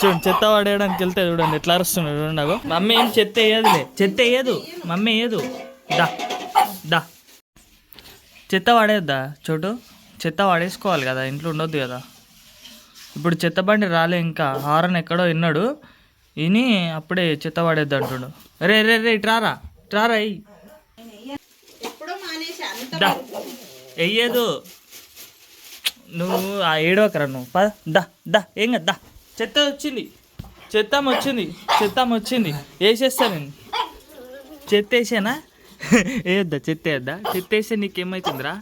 చూడండి చెత్త పడేయడానికి వెళ్తే చూడండి ఎట్లా అరుస్తున్నాడు చూడండి మమ్మీ ఏం చెత్త వేయదులే చెత్త వేయదు మమ్మీ వేయదు. దా దా. చెత్త పడేద్దా చోటు? చెత్త పడేసుకోవాలి కదా ఇంట్లో ఉండొద్దు కదా. ఇప్పుడు చెత్త బండి రాలే ఇంకా హారన్ ఎక్కడో విన్నాడు. విని అప్పుడే చెత్త పడేద్దు అంటుడు. రే రే రే ట్రారా ట్రారా దా వెయ్యదు నువ్వు ఆ ఏడవకరా నువ్వు పద దా దా ఏం కదా దా. చెత్త వచ్చింది. చెత్తం వచ్చింది. చెత్తం వచ్చింది. వేసేస్తా నేను. చెత్త వేసానా? వేయొద్దా? చెత్త వేద్దా చెత్త వేస్తే నీకేమవుతుందిరా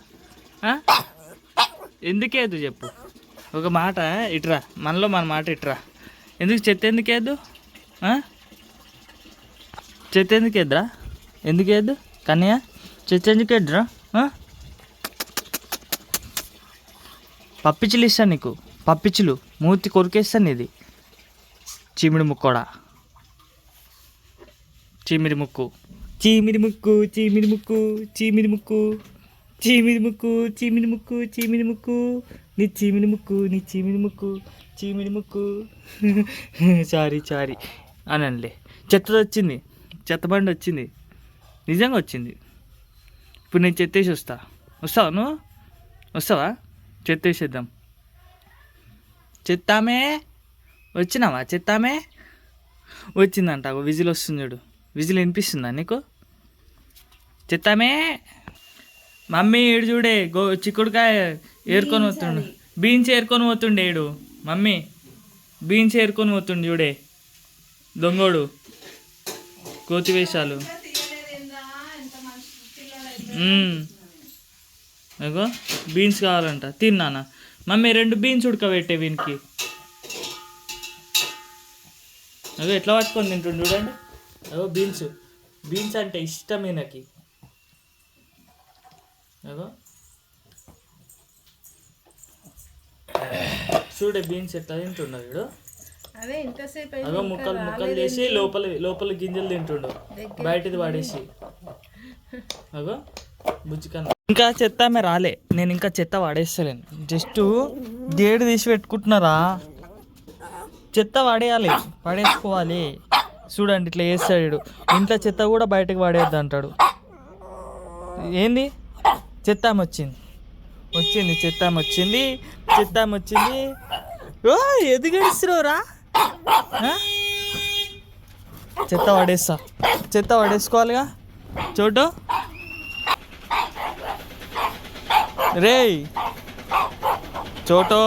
ఎందుకేయద్దు చెప్పు. ఒక మాట ఇట్రా. మనలో మన మాట ఇట్రా. ఎందుకు చెత్త ఎందుకు వేయద్దు? చెత్త ఎందుకు వేద్దురా ఎందుకు వేయద్దు? కన్నయ్య చెత్త ఎందుకు వేద్దురా పప్పిచ్చులు ఇస్తాను నీకు. పప్పిచ్చులు మూతి కొరికేస్తాను ఇది చీమిడి ముక్కోడా చీమిడి ముక్కు చీమిడి ముక్కు చీమిడి ముక్కు చీమిడి ముక్కు చీమిడి ముక్కు చీమిడి ముక్కు చీమిడి ముక్కు నీ చీమిడి ముక్కు నీ చీమిడి ముక్కు చీమిడి ముక్కు సారీ సారీ అనండి చెత్త వచ్చింది చెత్తబండి వచ్చింది నిజంగా వచ్చింది ఇప్పుడు నేను చెత్తేసి వస్తా వస్తావా నువ్వు వస్తావా చెత్త వేసేద్దాం చెత్తామే? వచ్చినావా? చెత్తామే? వచ్చిందంట విజిల్ వస్తుంది చూడు. విజిల్ వినిపిస్తుందా నీకు? చెత్తామే? మమ్మీ ఏడు చూడే గో చిక్కుడుకాయ ఏరుకొని పోతుండు. బీన్స్ ఏరుకొని పోతుండే ఏడు మమ్మీ బీన్స్ ఏరుకొని పోతుండు చూడే. దొంగోడు. కోతి వేషాలు. బీన్స్ కావాలంట. తిన్నానా? మమ్మీ రెండు బీన్స్ ఉడకబెట్టే వీనికి. అగో ఎట్లా పట్టుకొని తింటుండు చూడండి. అగో బీన్స్. బీన్స్ అంటే ఇష్టం ఈయనకి. అగో చూడే బీన్స్ ఎట్లా తింటుండో వీడు అదే అగో ముక్కలు ముక్కలు చేసి లోపల లోపల గింజలు తింటుండు. బయటది వాడేసి అగో బుజ్జికన్న. ఇంకా చెత్త ఆమె రాలే. నేను ఇంకా చెత్త వాడేస్తలేను. జస్ట్ గేడు తీసి పెట్టుకుంటున్నారా? చెత్త వాడేయాలి పడేసుకోవాలి. చూడండి ఇట్లా వేస్తాడు ఇంట్లో చెత్త కూడా బయటకు పడేయద్దు అంటాడు. ఏంది? చెత్త వచ్చింది. వచ్చింది చెత్త వచ్చింది చెత్త వచ్చింది. ఓ ఎది చెత్త పడేస్తా చెత్త పడేసుకోవాలిగా చూడు. రేయ్. చోటో.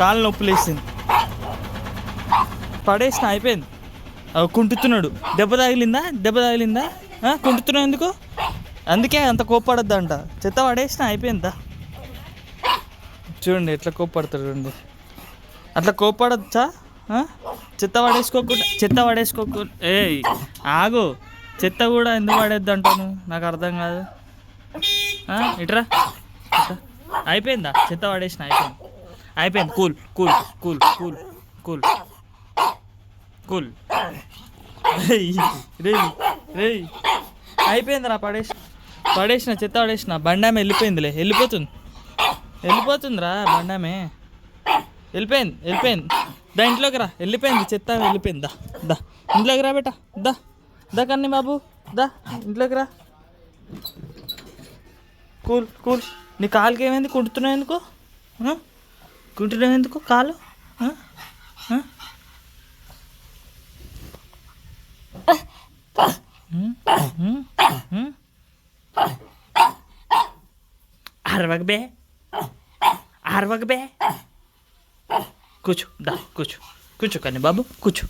కాళ్ళు నొప్పులు వేసింది పడేసిన అయిపోయింది. కుంటుతున్నాడు. దెబ్బ తగిలిందా? దెబ్బ తగిలిందా? కుంటుతున్నావు ఎందుకు? అందుకే అంత కోప్పడద్దంట. చెత్త పడేసిన అయిపోయిందా చూడండి ఎట్లా కోప్పడతాడు చూడండి. అట్లా కోప్పడచ్చా? చెత్త పడేసుకోకుండా చెత్త పడేసుకోకుండా ఏయ్ ఆగు. చెత్త కూడా ఎందుకు పడేద్దు అంటాను నాకు అర్థం కాదు. ఇట్రా. అయిపోయిందా? చెత్త పడేసిన అయిపోయింది. అయిపోయింది. Cool cool cool cool cool. Cool. రే రేయ్ రేయ్. అయిపోయిందిరా పడేసి పడేసిన చెత్త పడేసిన. బండామే వెళ్ళిపోయిందిలే. వెళ్ళిపోతుంది. వెళ్ళిపోతుందిరా బండామే. వెళ్ళిపోయింది వెళ్ళిపోయింది. దా ఇంట్లోకి రా. వెళ్ళిపోయింది చెత్త వెళ్ళిపోయింది. దా దా. ఇంట్లోకి రా బేటా. దా. దా కన్నీ బాబు దా ఇంట్లోకి రా. Cool cool. నీ కాలుకి ఏమైంది? కుంటున్నావు ఎందుకు? కుంటున్నావు ఎందుకు కాలు? ఆ? అరవక బే. అరవక బే. కూర్చో దా కూర్చో. కూర్చో కానీ బాబు కూర్చో.